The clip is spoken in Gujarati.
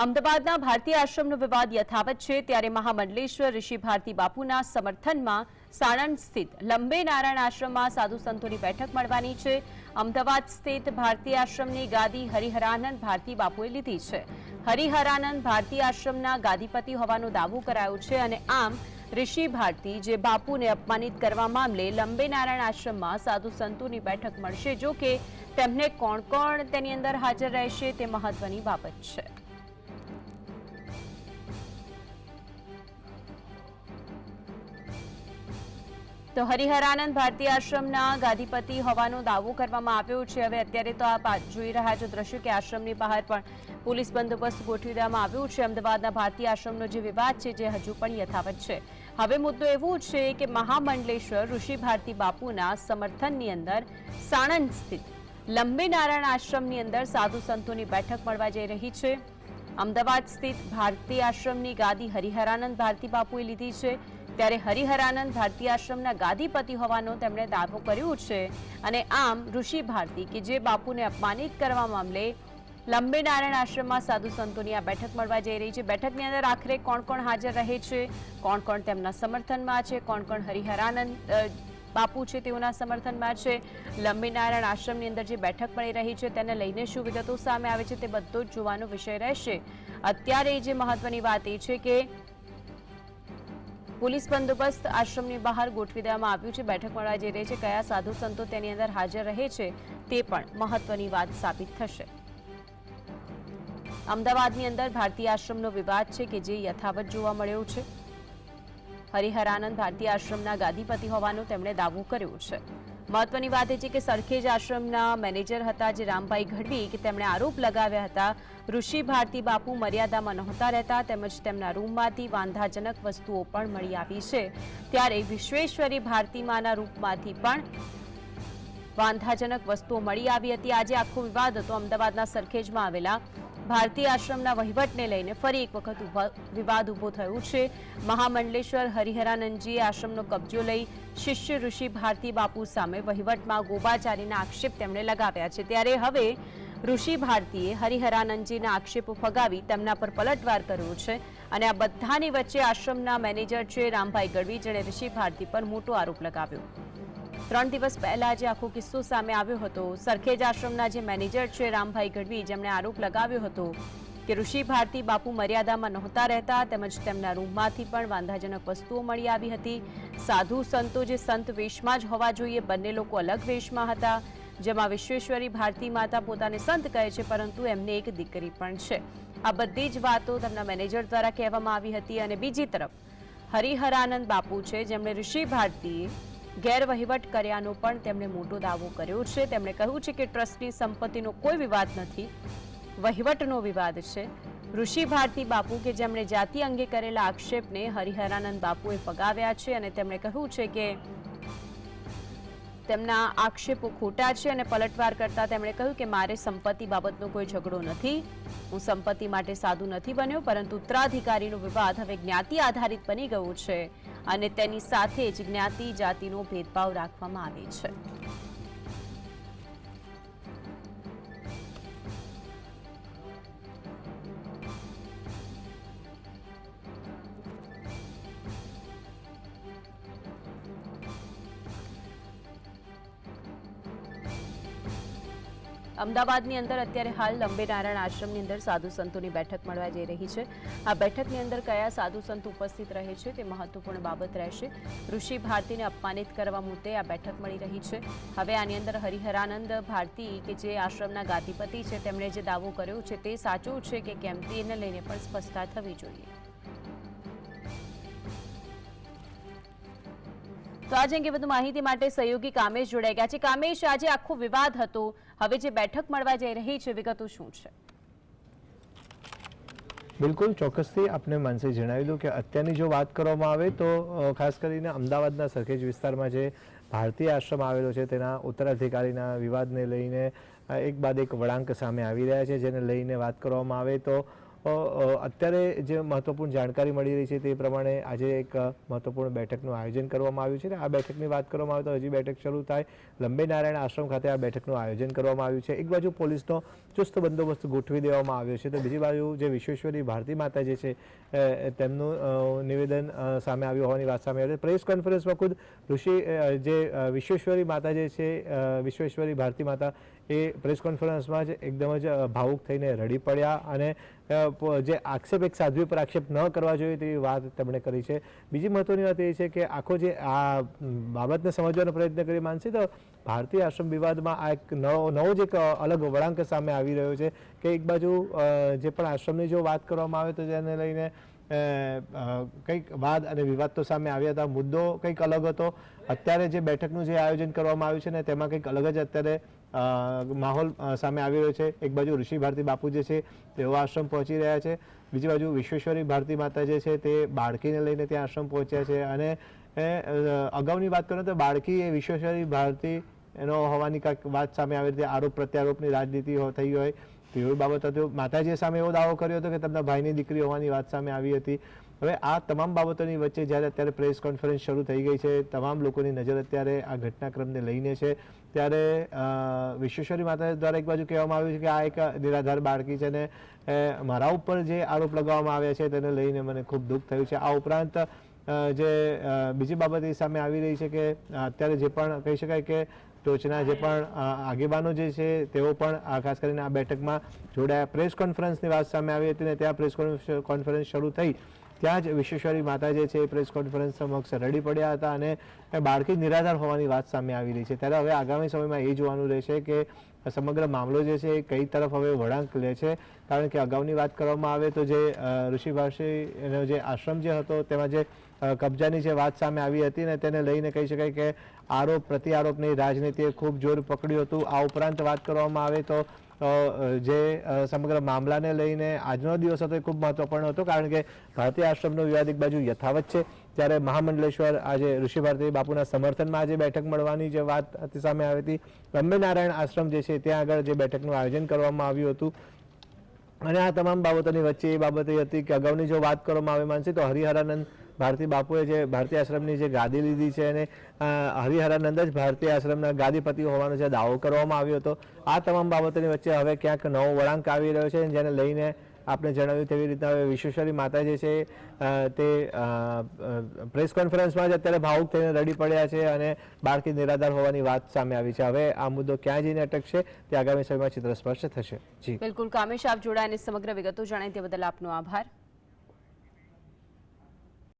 અમદાવાદના ભારતીય આશ્રમનો વિવાદ યથાવત છે, ત્યારે મહામંડલેશ્વર ઋષિ ભારતી બાપુના સમર્થનમાં સાણંદ સ્થિત લંબે નારાયણ આશ્રમમાં સાધુ સંતોની બેઠક મળવાની છે. અમદાવાદ સ્થિત ભારતીય આશ્રમની ગાદી હરિહરાનંદ ભારતી બાપુએ લીધી છે. હરિહરાનંદ ભારતીય આશ્રમના ગાદીપતિ હોવાનો દાવો કરાયો છે અને આમ ઋષિ ભારતી જે બાપુને અપમાનિત કરવા મામલે લંબે નારાયણ આશ્રમમાં સાધુ સંતોની બેઠક મળશે, જો કે તેમને કોણ કોણ તેની અંદર હાજર રહેશે તે મહત્વની બાબત છે. તો હરિહરાનંદ ભારતીય આશ્રમના ગાદીપતિ હોવાનો દાવો કરવામાં આવ્યો છે. હવે અત્યારે તો આપ જોઈ રહ્યા છો દ્રશ્યો કે આશ્રમની બહાર પણ પોલીસ બંદોબસ્ત ગોઠવી દેવામાં આવ્યો છે. અમદાવાદના ભારતીય આશ્રમનો જે વિવાદ છે જે હજુ પણ યથાવત છે. હવે મુદ્દો એવો છે કે મહામંડલેશ્વર ઋષિ ભારતી બાપુના સમર્થનની અંદર સાણંદ સ્થિત લંબે નારાયણ આશ્રમની અંદર સાધુ સંતોની બેઠક મળવા જઈ રહી છે. અમદાવાદ સ્થિત ભારતીય આશ્રમની ગાદી હરિહરાનંદ ભારતી બાપુએ લીધી છે. ત્યારે હરિહરાનંદ ભારતીય આશ્રમના ગાદીપતિ હોવાનો તેમણે દાવો કર્યો છે. અને આમ ઋષિ ભારતી, કે જે બાપુને અપમાનિત કરવા મામલે લંબે નારાયણ આશ્રમમાં સાધુ સંતોની આ બેઠક મળવા જઈ રહી છે. બેઠકની અંદર આખરે કોણ કોણ હાજર રહે છે? કોણ કોણ તેમના સમર્થનમાં છે? કોણ કોણ હરિહરાનંદ બાપુ છે તેઓના સમર્થનમાં છે? લંબીનારાયણ આશ્રમની અંદર જે બેઠક મળી રહી છે તેને લઈને શું વિગતો સામે આવે છે તે બધો જ જોવાનો વિષય રહેશે. અત્યારે જે મહત્વની વાત એ છે કે પોલીસ બંદોબસ્ત આશ્રમની બહાર ગોઠવી દેવામાં આવ્યું છે. બેઠક મળવા જઈ રહી છે, કયા સાધુ સંતો તેની અંદર હાજર રહે છે, તે પણ મહત્વની વાત સાબિત થશે. અમદાવાદની અંદર ભારતીય આશ્રમનો વિવાદ છે કે જે યથાવત જોવા મળ્યો છે. હરિહરાનંદ ભારતીય આશ્રમના ગાદીપતિ હોવાનો તેમણે દાવો કર્યો છે. મહત્વની વાત એ છે કે સરખેજ આશ્રમના મેનેજર હતા જે રામભાઈ ગઢવી કે તેમણે આરોપ લગાવ્યા હતા. ઋષિ ભારતી બાપુ મર્યાદામાં નહોતા રહેતા તેમજ તેમના રૂમમાંથી વાંધાજનક વસ્તુઓ પણ મળી આવી છે. ત્યારે વિશ્વેશ્વરી ભારતીમાના રૂપમાંથી પણ વાંધાજનક વસ્તુઓ મળી આવી હતી. આજે આખો વિવાદ હતો અમદાવાદના સરખેજમાં આવેલા ભારતીય આશ્રમના વહીવટને લઈને ફરી એક વખત વિવાદ ઊભો થયો છે. મહામંડલેશ્વર હરિહરાનંદજીએ આશ્રમનો કબજો લઈ શિષ્ય ઋષિ ભારતી બાપુ સામે વહીવટમાં ગોબાચારીના આક્ષેપ તેમણે લગાવ્યા છે. ત્યારે હવે ઋષિ ભારતીએ હરિહરાનંદજીના આક્ષેપો ફગાવી તેમના પર પલટવાર કર્યો છે અને આ બધાની વચ્ચે આશ્રમના મેનેજર છે રામભાઈ ગઢવી, જેણે ઋષિ ભારતી પર મોટો આરોપ લગાવ્યો. ત્રણ દિવસ પહેલા જે આખો કિસ્સો સામે આવ્યો હતો, સરખેજ આશ્રમના જે મેનેજર છે રામભાઈ ગઢવી, જેમણે આરોપ લગાવ્યો હતો કે ઋષિ ભારતી બાપુ મર્યાદામાં નહોતા રહેતા, તેમજ તેમના રૂમમાંથી પણ વાંધાજનક વસ્તુઓ મળી આવી હતી. સાધુ સંતો જે સંત વેશમાં જ હોવા જોઈએ, બંને લોકો અલગ વેશમાં હતા, જેમાં વિશ્વેશ્વરી ભારતી માતા પોતાને સંત કહે છે, પરંતુ એમને એક દીકરી પણ છે. આ બધી જ વાતો તેમના મેનેજર દ્વારા કહેવામાં આવી હતી અને બીજી તરફ હરિહરાનંદ બાપુ છે, જેમણે ઋષિ ભારતીએ ગેરવહીવટ કર્યાનો પણ તેમણે મોટો દાવો કર્યો છે. તેમણે કહ્યું છે કે ટ્રસ્ટની સંપત્તિનો કોઈ વિવાદ નથી. વહીવટનો વિવાદ છે. ઋષિ ભારતી બાપુ કે જેમણે જાતિ અંગે કરેલા આક્ષેપને હરિહરાનંદ બાપુએ ફગાવ્યા છે અને તેમણે કહ્યું છે કે તેમના આક્ષેપો ખોટા છે અને પલટવાર કરતા તેમણે કહ્યું કે મારે સંપત્તિ બાબતનો કોઈ ઝઘડો નથી. હું સંપત્તિ માટે સાધુ નથી બન્યો, પરંતુ ઉત્તરાધિકારીનો વિવાદ હવે જ્ઞાતિ આધારિત બની ગયો છે અને તેની સાથે જ જ્ઞાતિ જાતિનો ભેદભાવ રાખવામાં આવે છે. અમદાવાદની અંદર અત્યારે હાલ લંબે નારાયણ આશ્રમની અંદર સાધુ સંતોની બેઠક મળવા જઈ રહી છે. આ બેઠકની અંદર કયા સાધુ સંત ઉપસ્થિત રહે છે તે મહત્વપૂર્ણ બાબત રહેશે. ઋષિ ભારતીને અપમાનિત કરવા મુદ્દે આ બેઠક મળી રહી છે. હવે આની અંદર હરિહરાનંદ ભારતી કે જે આશ્રમના ગાદીપતિ છે, તેમણે જે દાવો કર્યો છે તે સાચો છે કે કેમ તેને લઈને પણ સ્પષ્ટતા થવી જોઈએ. તો આજે અંગે વધુ માહિતી માટે સહયોગી કામેશ જોડાઈ ગયા છે. કામેશ, આજે આખો વિવાદ હતો. હવે જે બેઠક મળવા જઈ રહી છે, વિગતો શું છે? બિલકુલ, ચોક્કસથી આપણે માનસે જણાવી દઉં કે અત્યારની જો વાત કરવામાં આવે તો ખાસ કરીને અમદાવાદના સરખેજ વિસ્તારમાં જે ભારતીય આશ્રમ આવેલો છે, તેના ઉત્તરાધિકારીના વિવાદને લઈને એક બાદ એક વળાંક સામે આવી રહ્યા છે, જેને લઈને વાત કરવામાં આવે તો અત્યારે જે મહત્વપૂર્ણ જાણકારી મળી રહી છે તે પ્રમાણે આજે એક મહત્વપૂર્ણ બેઠકનું આયોજન કરવામાં આવ્યું છે આ બેઠકની વાત કરવામાં આવે તો હજી બેઠક શરૂ થાય. લંબે નારાયણ આશ્રમ ખાતે આ બેઠકનું આયોજન કરવામાં આવ્યું છે. એક બાજુ પોલીસનો ચુસ્ત બંદોબસ્ત ગોઠવી દેવામાં આવ્યો છે તો બીજી બાજુ જે વિશ્વેશ્વરી ભારતી માતા જે છે તેમનું નિવેદન સામે આવ્યું હોવાની વાત સામે આવી. પ્રેસ કોન્ફરન્સમાં ખુદ ઋષિ જે વિશ્વેશ્વરી માતા જે છે વિશ્વેશ્વરી ભારતી માતા એ પ્રેસ કોન્ફરન્સમાં જ એકદમ જ ભાવુક થઈને રડી પડ્યા અને જે આક્ષેપ એક સાધ્વી પર આક્ષેપ ન કરવા જોઈએ તેવી વાત તેમણે કરી છે. બીજી મહત્વની વાત એ છે કે આખો જે આ બાબતને સમજવાનો પ્રયત્ન કરી માનસી તો ભારતીય આશ્રમ વિવાદમાં આ એક નવો નવો જ એક અલગ વળાંક સામે આવી રહ્યો છે કે એક બાજુ જે પણ આશ્રમની જો વાત કરવામાં આવે તો તેને લઈને કંઈક વાદ અને વિવાદ તો સામે આવ્યા હતા. મુદ્દો કંઈક અલગ હતો. અત્યારે જે બેઠકનું જે આયોજન કરવામાં આવ્યું છે ને, તેમાં કંઈક અલગ જ અત્યારે માહોલ સામે આવી રહ્યો છે. એક બાજુ ઋષિ ભારતી બાપુ જે છે, તેઓ આશ્રમ પહોંચી રહ્યા છે. બીજી બાજુ વિશ્વેશ્વરી ભારતી માતા જે છે, તે બાળકીને લઈને ત્યાં આશ્રમ પહોંચ્યા છે. અને અગાઉની વાત કરું તો બાળકી એ વિશ્વેશ્વરી ભારતી એનો હોવાની કાંઈક વાત સામે આવી રીતે આરોપ પ્રત્યારોપની રાજનીતિ થઈ હોય. તેવી બાબત હતી માતાજીએ સામે એવો દાવો કર્યો હતો કે તેમના ભાઈની દીકરી હોવાની વાત સામે આવી હતી. હવે આ તમામ બાબતોની વચ્ચે જ્યારે અત્યારે પ્રેસ કોન્ફરન્સ શરૂ થઈ ગઈ છે, તમામ લોકોની નજર અત્યારે આ ઘટનાક્રમને લઈને છે. ત્યારે વિશ્વેશ્વરી માતા દ્વારા એક બાજુ કહેવામાં આવ્યું છે કે આ એક નિરાધાર બાળકી છે ને મારા ઉપર જે આરોપ લગાવવામાં આવ્યા છે તેને લઈને મને ખૂબ દુઃખ થયું છે. આ ઉપરાંત જે બીજી બાબત એ સામે આવી રહી છે કે, અત્યારે જે પણ કહી શકાય કે ટોચના જે પણ આગેવાનો જે છે, તેઓ પણ ખાસ કરીને આ બેઠકમાં જોડાયા. પ્રેસ કોન્ફરન્સની વાત સામે આવી હતી ને ત્યાં પ્રેસ કોન્ફરન્સ શરૂ થઈ. ત્યાં જ વિશ્વેશ્વરી માતા જે છે એ પ્રેસ કોન્ફરન્સ સમક્ષ રડી પડ્યા હતા અને બાળકી નિરાધાર હોવાની વાત સામે આવી રહી છે. ત્યારે હવે આગામી સમયમાં એ જોવાનું રહેશે કે સમગ્ર મામલો જે છે એ કઈ તરફ હવે વળાંક લે છે. કારણ કે અગાઉની વાત કરવામાં આવે તો જે ઋષિભાષી એનો જે આશ્રમ જે હતો, તેમાં જે કબજાની જે વાત સામે આવી હતી ને તેને લઈને કહી શકાય કે આરોપ, પ્રત્યારોપની રાજનીતિએ ખૂબ જોર પકડ્યું હતું. આ ઉપરાંત વાત કરવામાં આવે તો જે સમગ્ર મામલાને લઈને આજનો દિવસ હતો એ ખૂબ મહત્વપૂર્ણ હતો, કારણ કે ભારતીય આશ્રમનો વિવાદ બાજુ યથાવત છે. ત્યારે મહામંડલેશ્વર આજે ઋષિ ભારતી બાપુના સમર્થનમાં આજે બેઠક મળવાની જે વાત સામે આવી હતી બ્રહ્મનારાયણ આશ્રમ જે છે ત્યાં આગળ જે બેઠકનું આયોજન કરવામાં આવ્યું હતું. અને આ તમામ બાબતોની વચ્ચે એ બાબત એ હતી કે અગાઉની જો વાત કરવામાં આવે માનસી, તો હરિહરાનંદ ભારતી બાપુએ જે ભારતીય આશ્રમની જે ગાદી લીધી છે અને હરિહરાનંદ જ ભારતીય આશ્રમના ગાદીપતિ હોવાનો જે દાવો કરવામાં આવ્યો હતો, આ તમામ બાબતોની વચ્ચે હવે ક્યાંક નવો વળાંક આવી રહ્યો છે જેને લઈને આપણે જણાવ્યું તેવી રીતના હવે વિશ્વેશ્વરી માતા જે છે તે પ્રેસ કોન્ફરન્સમાં જ અત્યારે ભાવુક થઈને રડી પડ્યા છે અને બાળકી નિરાધાર હોવાની વાત સામે આવી છે. હવે આ મુદ્દો ક્યાં જઈને અટકશે તે આગામી સમયમાં ચિત્ર સ્પષ્ટ થશે. જી. બિલકુલ. કામેશ, આપ જોડાઈને સમગ્ર વિગતો જણાય તે બદલ આપનો આભાર.